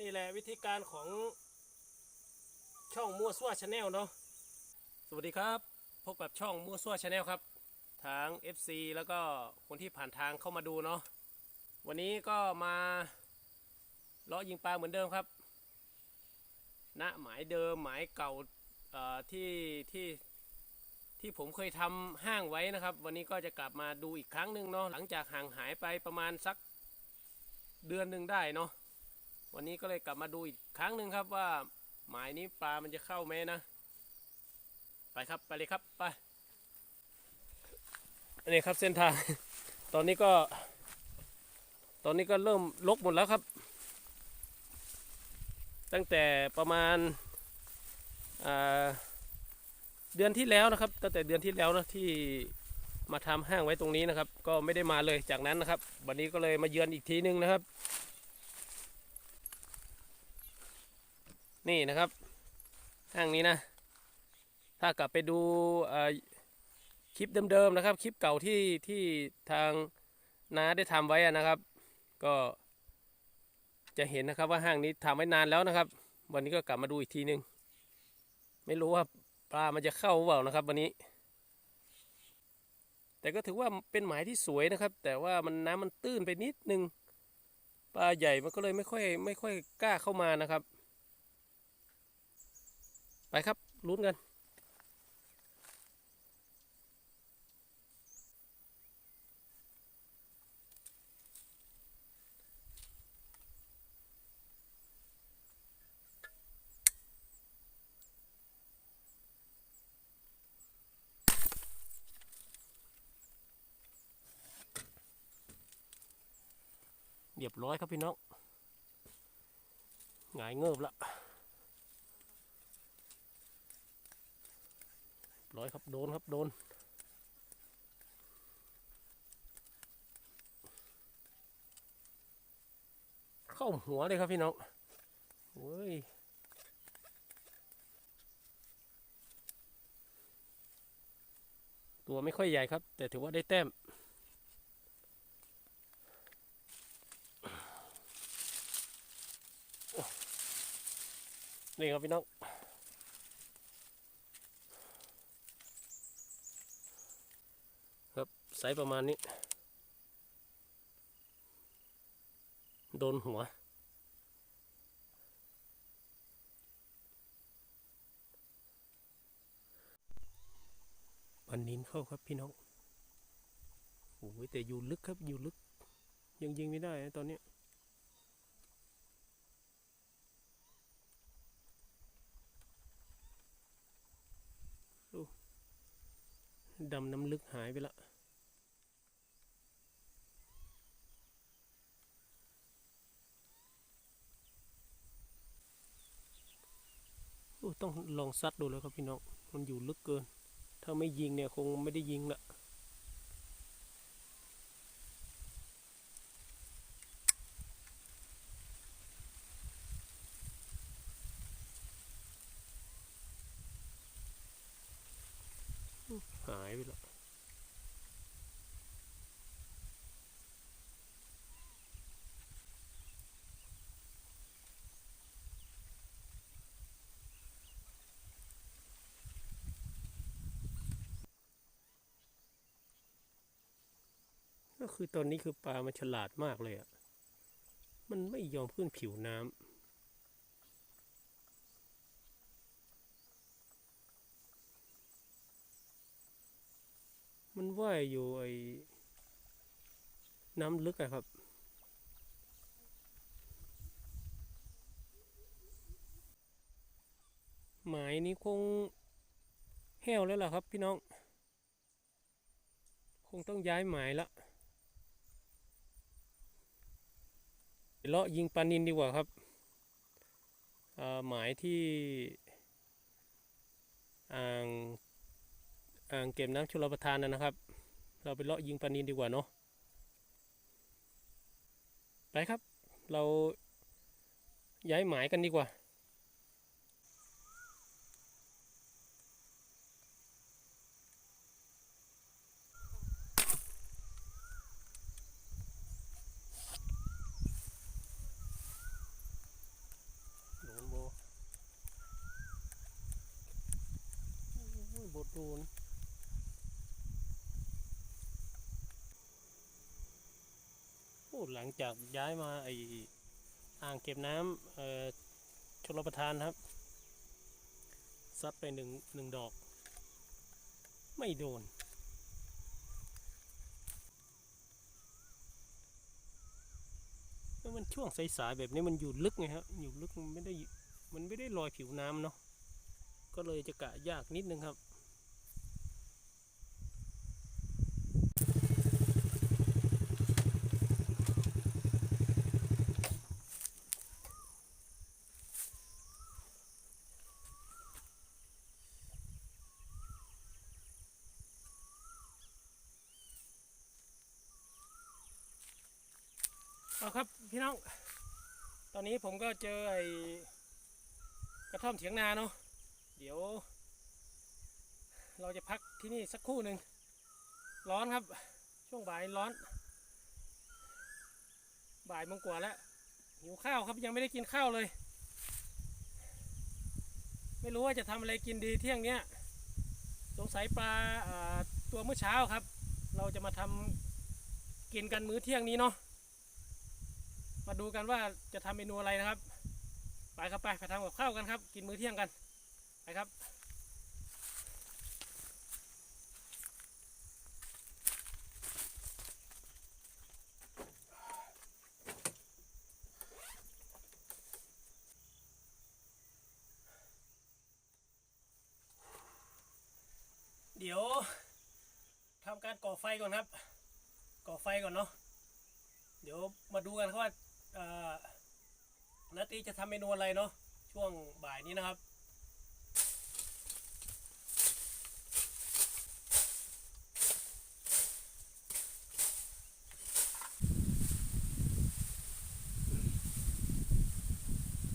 นี่แหละวิธีการของช่องมั่วซั่วชาแนลเนาะสวัสดีครับพบกับช่องมั่วซั่วชาแนลครับทาง FC แล้วก็คนที่ผ่านทางเข้ามาดูเนาะวันนี้ก็มาเลาะยิงปลาเหมือนเดิมครับณหมายเดิมหมายเก่าที่ที่ที่ผมเคยทำห้างไว้นะครับ วันนี้ก็จะกลับมาดูอีกครั้งหนึ่งเนาะหลังจากห่างหายไปประมาณสักเดือนหนึ่งได้เนาะ วันนี้ก็เลยกลับมาดูอีกครั้งหนึ่งครับว่าหมายนี้ปลามันจะเข้าไหมนะ ไปครับไปเลยครับไปอันนี้ครับเส้นทาง ตอนนี้ก็ ตอนนี้ก็เริ่มลกหมดแล้วครับ ตั้งแต่ประมาณาเดือนที่แล้วนะครับ ตั้งแต่เดือนที่แล้วนะที่มาทำห้างไว้ตรงนี้นะครับ ก็ไม่ได้มาเลยจากนั้นนะครับ วันนี้ก็เลยมาเยือนอีกทีนึงนะครับ นี่นะครับห้างนี้นะ ถ้ากลับไปดูคลิปเดิมๆนะครับ คลิปเก่าที่ที่ทางน้าได้ทำไว้นะครับ ก็จะเห็นนะครับว่าห้างนี้ทำไว้นานแล้วนะครับ วันนี้ก็กลับมาดูอีกทีนึง ไม่รู้ว่าปลามันจะเข้าหรือเปล่านะครับวันนี้ แต่ก็ถือว่าเป็นหมายที่สวยนะครับ แต่ว่ามันน้ำมันตื้นไปนิดนึงปลาใหญ่มันก็เลยไม่ค่อยไม่ค่อยกล้าเข้ามานะครับ ไปครับลุ้นกัน เรียบร้อยครับพี่น้อง หงายเงิบละ ร้อยครับโดนครับโดนเข้าหัวเลยครับพี่น้องโอ้ยตัวไม่ค่อยใหญ่ครับ แต่ถือว่าได้แต้ม นี่ครับพี่น้อง ครับไซ ส์ประมาณนี้ โดนหัว ปันนินเข้าครับพี่น้องโอ้ยแต่อยู่ลึกครับอยู่ลึก ยังยิงไม่ได้ตอนนี้ดำน้ำลึกหายไปละ ต้องลองซัดดูแล้วครับพี่น้อง มันอยู่ลึกเกิน ถ้าไม่ยิงเนี่ยคงไม่ได้ยิงละ หายไปละ ก็คือตอนนี้คือปลามันฉลาดมากเลยอะ่ะ มันไม่ยอมขึ้นผิวน้ำมันว่ายอยู่ไอ้น้ำลึกอะครับ หมายนี้คงแห้วแล้วล่ะครับพี่น้อง คงต้องย้ายหมายละ เลาะยิงปลานินดีกว่าครับหมายที่อ่างอ่างเก็บน้ำชลประทานนะนะครับ เราไปเลาะยิงปลานินดีกว่าเนาะไปครับ เราย้ายหมายกันดีกว่า โดนโอ้หลังจากย้ายมาไออ่างเก็บน้ำเอ่อชลประทานครับซัดไปหนึ่งหนึ่งดอก ไม่โดนมันช่วงสายๆแบบนี้มันอยู่ลึกไงครับอยู่ลึกมันไม่ได้มันไม่ได้ลอยผิวน้ำเนาะก็เลยจะกะยากนิดนึงครับ พี่น้อง ตอนนี้ผมก็เจอไอ้กระท่อมเถียงนาเนาะ เดี๋ยว เราจะพักที่นี่สักครู่หนึ่ง ร้อนครับ ช่วงบ่ายร้อน บ่ายมงกว่าแล้ว หิวข้าวครับยังไม่ได้กินข้าวเลย ไม่รู้ว่าจะทำอะไรกินดีเที่ยงเนี้ย สงสัยปลาตัวเมื่อเช้าครับ เราจะมาทำกินกันมื้อเที่ยงนี้เนาะ มาดูกันว่าจะทำเมนูอะไรนะครับ ไปครับไปไปทำกับข้าวกันครับ กินมื้อเที่ยงกัน ไปครับเดี๋ยวทำการก่อไฟก่อนครับ ก่อไฟก่อนเนาะ เดี๋ยวมาดูกันครับว่า นาตีจะทำเมนูอะไรเนาะช่วงบ่ายนี้นะครับ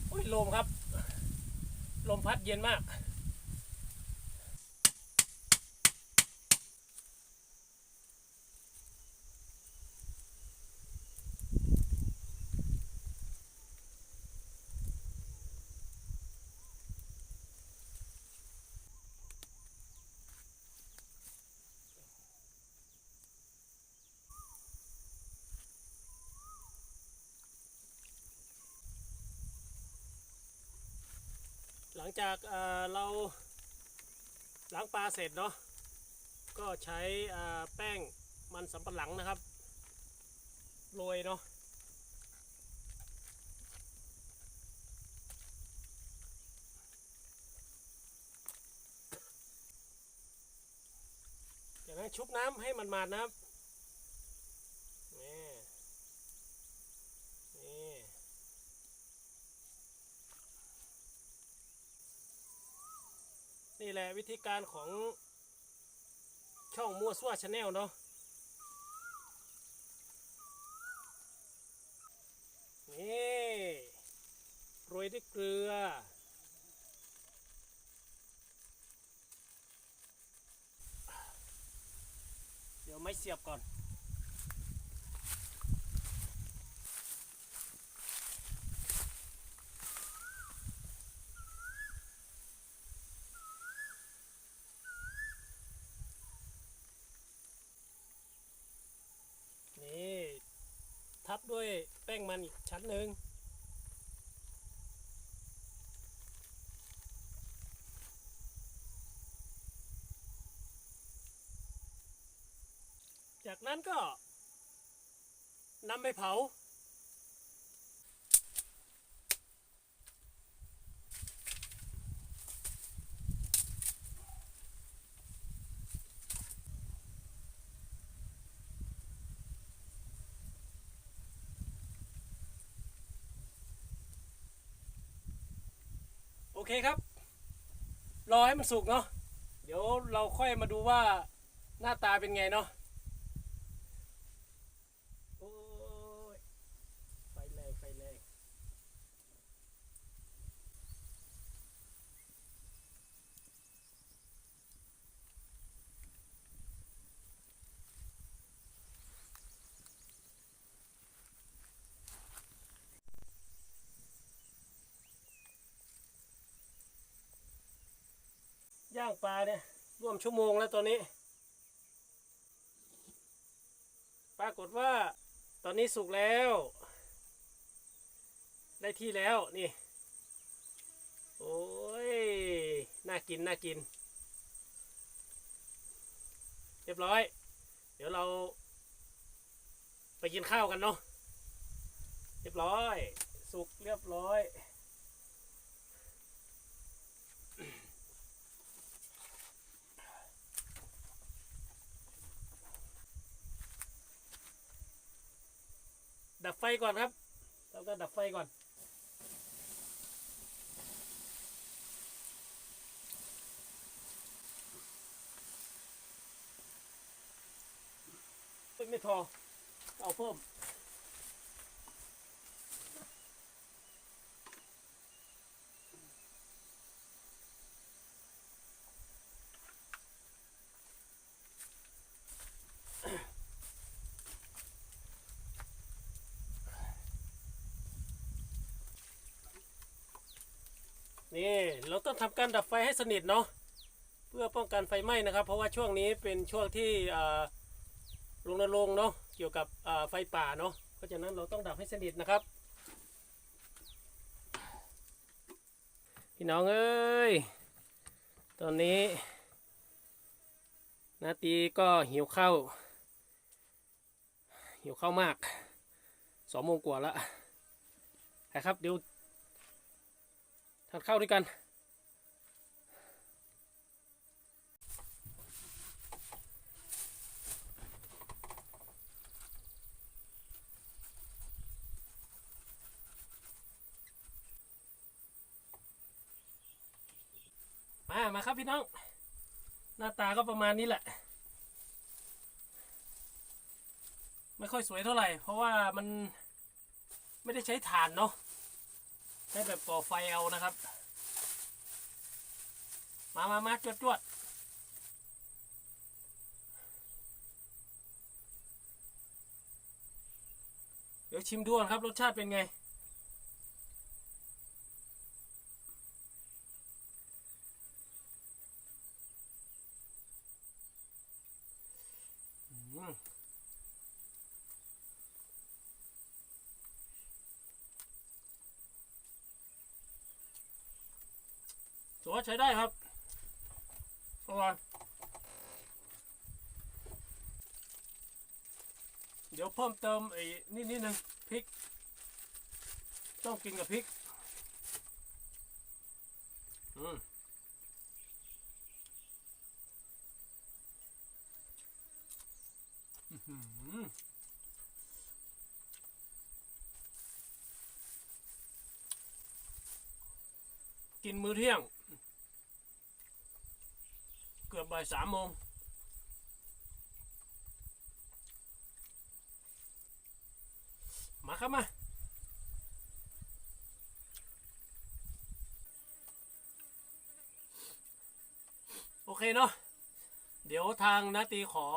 โอ้ยลมครับ ลมพัดเย็นมาก หลังจากเราล้างปลาเสร็จเนาะก็ใช้แป้งมันสำปะหลังนะครับโรยเนาะจากนั้นชุบน้ำให้มันมาดนะครับนี่นี่ นี่แหละวิธีการของช่องมั่วซั่วชาแนลเนาะนี่โรยด้วยเกลือ เดี๋ยวไม่เสียบก่อน นี่ ทั บด้วยแป้งมันอีกชั้นหนึ่งจากนั้นก็นำไปเผา เคครับ รอให้มันสุกเนาะเดี๋ยวเราค่อยมาดูว่าหน้าตาเป็นไงเนาะ โอ้ย ไฟแรงไฟแรงย่าง ปลาเนี่ยร่วมชั่วโมงแล้วตอนนี้ ปรากฏว่าตอนนี้สุกแล้ว ได้ที่แล้วนี่ โอ้ย น่ากิน น่ากิน เรียบร้อย เดี๋ยวเรา ไปกินข้าวกันเนาะเรียบร้อย สุกเรียบร้อย ดับไฟก่อนครับเราก็ดับไฟก่อน ไม่พอเอาเพิ่ม นี่ เราต้องทำการดับไฟให้สนิทเนาะเพื่อป้องกันไฟไหม้นะครับ เพราะว่าช่วงนี้เป็นช่วงที่อ่ารณรงเนาะเกี่ยวกับไฟป่าเนาะเพราะฉะนั้นเราต้องดับให้สนิทนะครับ พี่น้องเอ้ยตอนนี้นาตีก็หิวข้าวหิวข้าวมากสองโมงกว่าละไปครับเดี๋ยวทานข้าวด้วยกัน มามาครับพี่น้อง หน้าตาก็ประมาณนี้แหละ ไม่ค่อยสวยเท่าไหร่ เพราะว่ามันไม่ได้ใช้ถ่านเนาะใช้แบบก่อไฟเอานะครับ มามามาจวดจวดเดี๋ยวชิมดูก่อนครับ รสชาติเป็นไง ว่าใช้ได้ครับอร่อยเดี๋ยวเพิ่มเติมไอ้นี่นิดนึงพริก ต้องกินกับพริก อืมกินมื้อเที่ยง เกือบบ่ายสามโมงมาครับมาโอเคเนาะเดี๋ยวทางนาตีขอ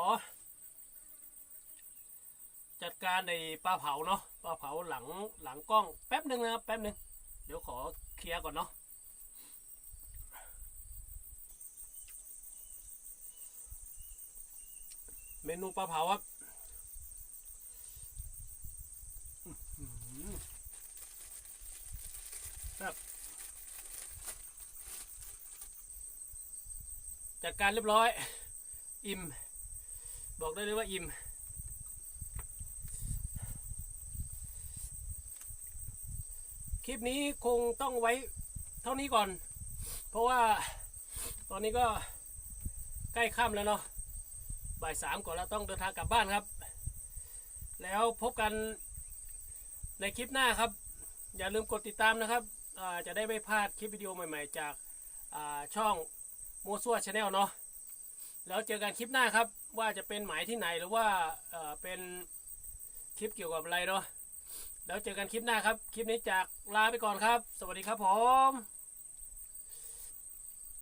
จัดการในปลาเผาเนาะปลาเผาหลังหลังกล้องแป๊บหนึ่งนะครับแป๊บหนึ่งเดี๋ยวขอเคลียร์ก่อนเนาะ เมนูปลาเผาครับอื้อหือครับจัดการเรียบร้อย อิ่ม บอกได้เลยว่าอิ่ม คลิปนี้คงต้องไว้เท่านี้ก่อน เพราะว่าตอนนี้ก็ใกล้ค่ำแล้วเนาะ บ่ายสามก่อนแล้วต้องเดินทางกลับบ้านครับ แล้วพบกันในคลิปหน้าครับ อย่าลืมกดติดตามนะครับจะได้ไม่พลาดคลิปวิดีโอใหม่ๆ จากาช่องโมซัวชาแนลเนาะแล้วเจอกันคลิปหน้าครับ ว่าจะเป็นหมายที่ไหนหรือว่าเอ่อเป็นคลิปเกี่ยวกับอะไรเนาะแล้วเจอกันคลิปหน้าครับ คลิปนี้จากลาไปก่อนครับ สวัสดีครับผม